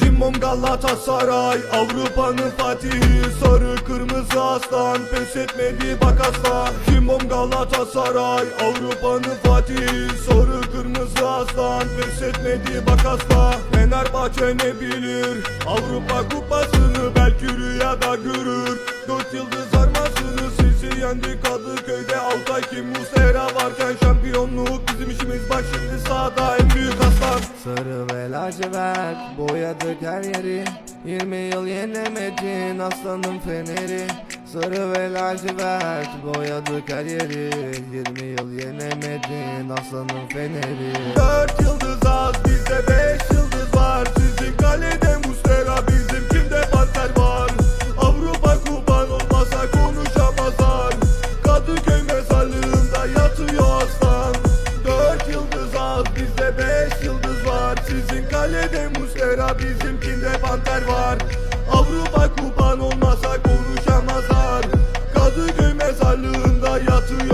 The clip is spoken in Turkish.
Cimbom Galatasaray Avrupa'nın fatihi Sarı kırmızı aslan Pes etmedi bak aslan. Cimbom Galatasaray Avrupa'nın fatihi Sarı kırmızı aslan Pes etmedi bak aslan. Fenerbahçe ne bilir Avrupa kupasını belki rüyada görür. Dört yıldız armasını sizi yendik Kadıköy'de Altay Muslera varken Şampiyonluk bizim işimiz bak şimdi sahada en büyük aslan. Sarı lacivert boyadık her yeri. 20 yıl yenemedin aslanın feneri. Sarı ve lacivert boyadık her yeri. 20 yıl yenemedin aslanın feneri. Dört yıldız az bizde beş yıldız var. Sizin kalede Mustera bizim kimde panter var? Avrupa kupan olmasa konuşamazlar. Kadıköy mezarlığında yatıyor aslan. Dört yıldız az bizde Bizimkinde panter var. Avrupa kupan olmasa konuşamazlar. Kadıköy mezarlığında yatıyor